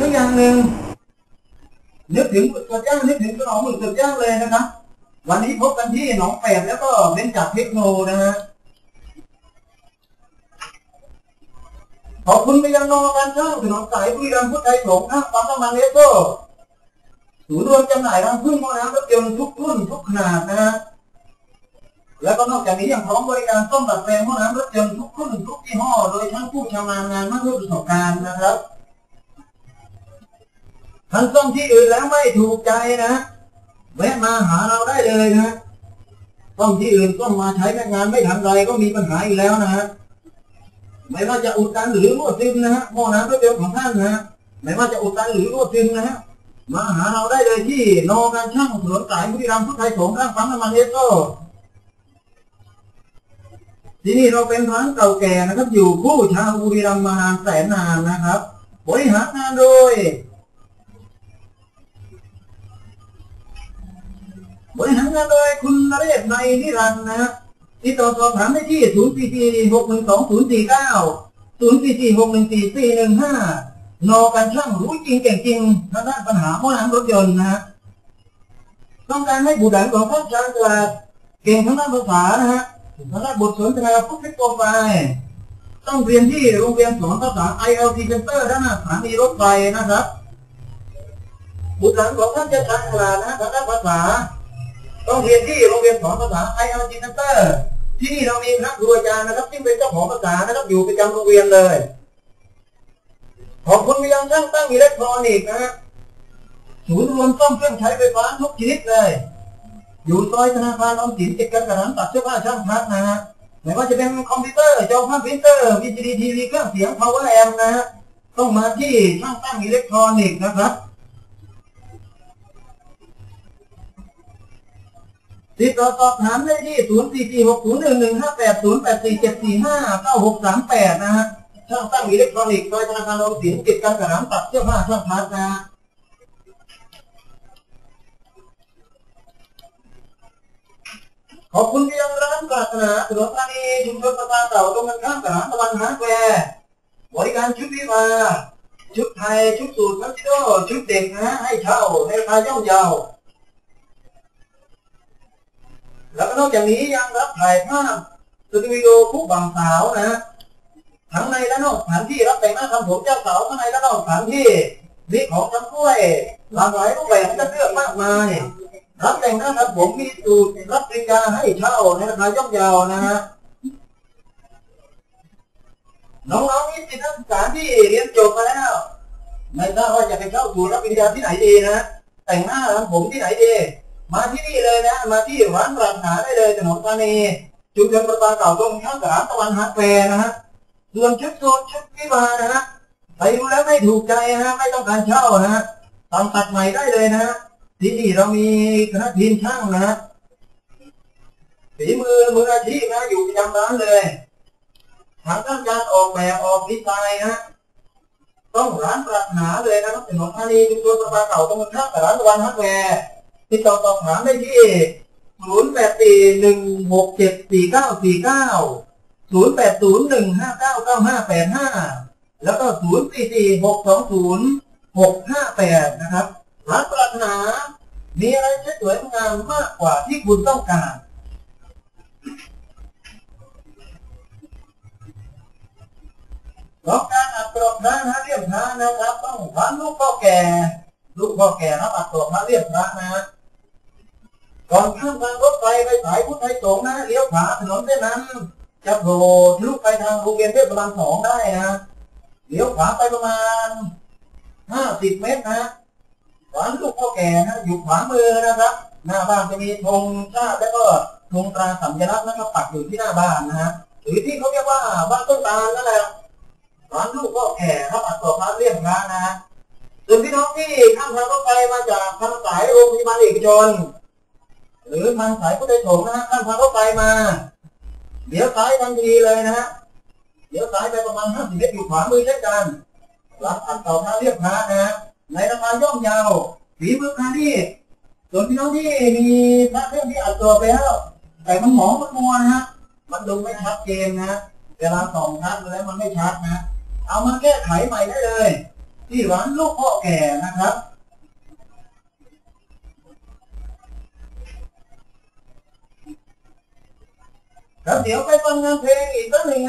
สักอย่างหนึ่งนึกถึงหมึกกระย่างนึกถึงขนมหมึกกระย่างเลยนะครับ วันนี้พบกันที่หนองแปดแล้วก็เบนจากเทคโนนะฮะขอบคุณไปยังนอการช่างถนนสายบุรีรัมย์พุทธไทยสงฆ์ข้างปั๊มน้ำมันเอสโซศูนย์รวมจำหน่ายรังพึ่งมอน้ำรถยนต์ทุกรุ่นทุกขนาดนะฮะแล้วก็นอกจากนี้ยังพร้อมบริการซ่อมดัดแปลงมอน้ำรถยนต์ทุกรุ่นทุกยี่ห้อโดยทั้งผู้ชำนาญงานมากด้วยประสบการณ์นะครับ ท่านซ่อมที่อื่นแล้วไม่ถูกใจนะแวะมาหาเราได้เลยนะซ่อมที่อื่นซ่อมมาใช้แม่งานไม่ทันไรก็มีปัญหาอีกแล้วนะฮะไม่ว่าจะอุดตันหรือรั่วซึมนะฮะหม้อน้ำรถยนต์ของท่านนะฮะไม่ว่าจะอุดตันหรือรั่วซึมนะฮะมาหาเราได้เลยที่โนการช่างถนนสายบุรีรัมย์พุทธไทยสงฆ์ข้างปั๊มน้ำมันเอสโซที่นี่เราเป็นร้านเก่าแก่นะครับ อยู่คู่ชาวบุรีรัมย์มานานแสนนานนะครับบริหารงานโดย บริหารงานโดยคุณนเรศในนิรันดร์นะฮะติดต่อสอบถามได้ที่0 4 4 6 1 2 0 4 9 0 4 4 6 1 4 4 1 5นอการช่างรู้จริงเก่งจริงทางด้านปัญหาหม้อน้ำรถยนต์นะฮะต้องการให้บุตรหลานของท่านชาญฉลาดเก่งทั้งด้านภาษานะฮะทางด้านบทสนทนาพุทธิโปรไฟล์ต้องเรียนที่โรงเรียนสอนภาษา ILT Center ด้านหน้าสถานีรถไฟนะครับบุตรหลานของท่านจะชาญฉลาดนะทางด้านภาษา ต้องเรียนที่โรงเรียนสอนภาษา ILT Center ที่นี่เรามีคณะครูอาจารย์นะครับที่เป็นเจ้าของภาษานะครับอยู่ประจำโรงเรียนเลยขอบคุณไปยังช่างตั้งอิเล็กทรอนิกส์นะฮะศูนย์รวมซ่อมเครื่องใช้ไฟฟ้าทุกชนิดเลย อยู่ซอยธนาคารออมสินติดกันกับร้านตัดเสื้อผ้าช่างพักนะฮะไม่ว่าจะเป็นคอมพิวเตอร์จอภาพพิมพ์เตอร์วีดีทีวีเครื่องเสียง power amp นะฮะต้องมาที่ช่างตั้งอิเล็กทรอนิกส์นะครับ ติดต่อสอบถามได้ที่0 4 4 6 0 1 1 5 8 0 8 4 7 4 5 9 6 3 8นะฮะช่างตั้งอิเล็กทรอนิกส์โดยธนาคารออมสินติดกันกับร้านตัดเสื้อผ้าช่างพัดนะฮะขอบคุณที่ยังร้านปรารถนาถนนธานีชุมชนประปาเก่าตรงกันข้ามกับร้านตะวันฮาร์ดแวร์บริการชุดวิวาชุดไทย ชุดสูทมัสซิโดชุดเด็กนะฮะให้เช่าในราคาย่อมเยา แล้วก็นอกจากนี้ยังรับถ่ายภาพสตูดิโอคู่บ่าวสาวนะทั้งในและนอกสถานที่รับแต่งหน้าทำผมเจ้าสาวทั้งในและนอกสถานที่มีของจำกล้วยหลากหลายรูปแบบให้เลือกมากมายรับแต่งหน้าทำผมมีสูตรรับปริญญาให้เช่าในราคาย่อมเยาวนะฮะน้องๆนี่ติดนักศึกษาที่เรียนจบมาแล้วไม่ทราบว่าจะไปเข้าสู่รับปริญญาที่ไหนดีนะแต่งหน้าทำผมที่ไหนดี มาที่นี่เลยนะ มาที่ร้านร้านหาได้เลยถนนธานีชุมชนประปาเก่าตรงข้ามกับร้านตะวันฮักแฟร์นะฮะส่วนชุดสูทชุดวิวานะฮะไปดูแล้วไม่ถูกใจนะฮะไม่ต้องการเช่านะฮะตามตัดใหม่ได้เลยนะฮะที่นี่เรามีคณะทีมช่างนะฮะฝีมือมืออาชีพนะอยู่ประจำร้านเลยทางด้านการออกแบบออกดีไซน์นะต้องร้านปรารถนาเลยนะครับถนนธานีชุมชนประปาเก่าตรงข้ามกับร้านตะวันฮักแฟร์ ติดต่อสอบถามได้ที่0 8 4 1 6 7 4 9 4 9 0 8 0 1 5 9 9 5 8 5แล้วก็0 4 4 6 2 0 6 5 8นะครับร้าปรารถนา มีอะไรที่สวยงามมากกว่าที่คุณต้องการต้องการอัดกรอบพระนะเรียบพระนะครับ ต้องพันลูกพ่อแก่ ลูกพ่อแก่รับอัดกรอบพระเรียบพระนะ ก่อนข้ามทางรถไฟไปสายพุทธไทยสงนะเลี้ยวขวาถนนเส้นนั้นจะโผล่ทะลุไปทางโรงเรียนเทศบาลสองได้นะเลี้ยวขวาไปประมาณห้าสิบเมตรนะร้านลูกพ่อแก่นะอยู่ขวามือนะครับ หน้าบ้านจะมีธงชาติแล้วก็ธงตราสัญลักษณ์นะครับปักอยู่ที่หน้าบ้านนะฮะหรือที่เขาเรียกว่าบ้านต้นตาลนั่นแหละร้านลูกพ่อแก่รับอัดตัวพระเรียบร้านนะฮะส่วนพี่น้องที่ข้ามทางรถไฟมาจากทางสายโรงพยาบาลเอกชน หรือทางสายพุทธไทยสงฆ์นะฮะข้ามทางรถไฟมาเดี๋ยวซ้ายทันทีเลยนะฮะเดี๋ยวซ้ายไปประมาณห้าสิบเมตรอยู่ขวามือเช่นกันรับอันต่อพระเรียบพระนะฮะในราคาย่อมเยาวฝีมือพระนี่ส่วนพี่น้องที่มีพระเครื่องที่อัดตัวไปแล้วแต่มันหมองมันมัวนะฮะมันดูไม่ชัดเจนนะเวลาส่องชัดแล้วมันไม่ชัดนะเอามาแก้ไขใหม่ได้เลย ที่ร้านลูกพ่อแก่นะครับ ครับเดี๋ยวไปฟังงานเพลงอีกสักหนึ่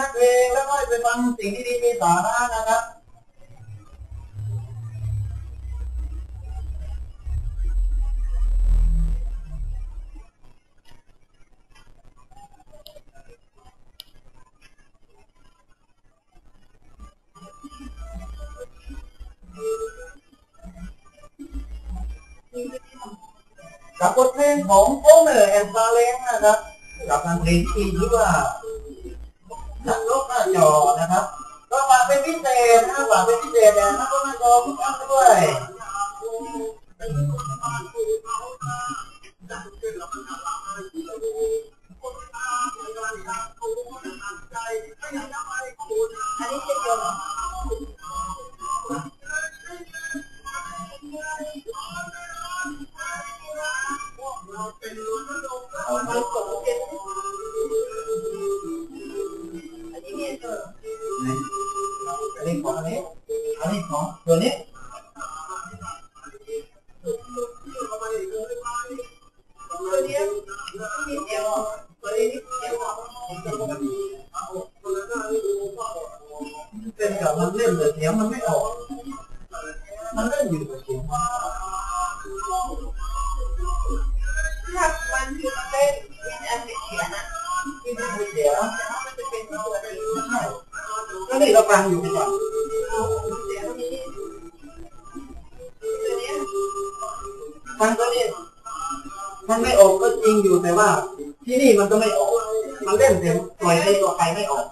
กับทาระนะครับกับบทเลงของโอเมอร์แอนซาเลงนะครับกับงานเพลงที่ชื่อว่านักรบหน้าจอนะครับ ก็วางเป็นพิเศษนะวางเป็นพิเศษนะนักรบหน้าจอทุกท่านด้วย ก็นี่เรางอยู่ดีกว่าเสียงนี้ตัวเนี้ยฟังตัวนี้มันไม่ออกก็จริงอยู่แต่ว่า ที่นี่มันก็ไม่ออก มันเล่นเสียงปล่อยให้ตัวไปไม่ออก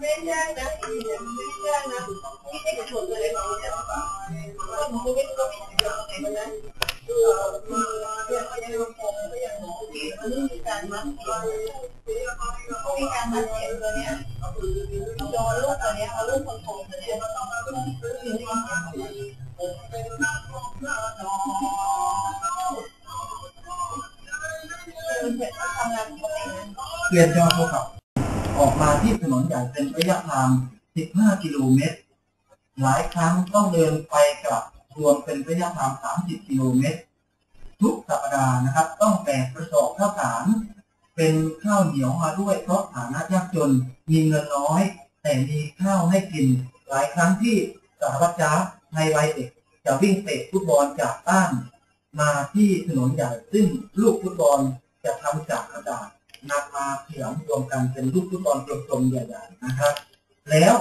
ไม่ยากนะไม่ยากนะที่จะชนอะไรแบบนี้ว่าหนูไม่รู้ว่ามีเรื่องอะไรกันนะดูมาเรื่องอะไรมก็ยังหนูโอเคมันมีการมัดเสียงมีการมัดเสียงตัวเนี้ยโดนลูกตัวเนี้ยเอาลูกคนโตตัวเนี้ยมาต้อมาต้องซื้อเองมันเสร็จทำงนปกตินะเปลี่ยนจอโทรศัพท์ ที่ถนนใหญ่เป็นระยะทาง 15 กิโลเมตร หลายครั้งต้องเดินไปกลับรวมเป็นระยะทาง 30 กิโลเมตร ทุกสัปดาห์นะครับ ต้องแบกกระสอบข้าวสารเป็นข้าวเหนียวมาด้วยเพราะฐานะยากจนมีเงินน้อย แต่มีข้าวให้กิน หลายครั้งที่สารวัตรจ้าในวัยเด็กจะวิ่งเตะฟุตบอลจากบ้าน มาที่ถนนใหญ่ซึ่งลูกฟุตบอลจะทำจากกระดาษ นำมาเขียนรวมกันเป็นลูกฟุตบอลกลมๆใหญ่ๆนะครับ แล้ว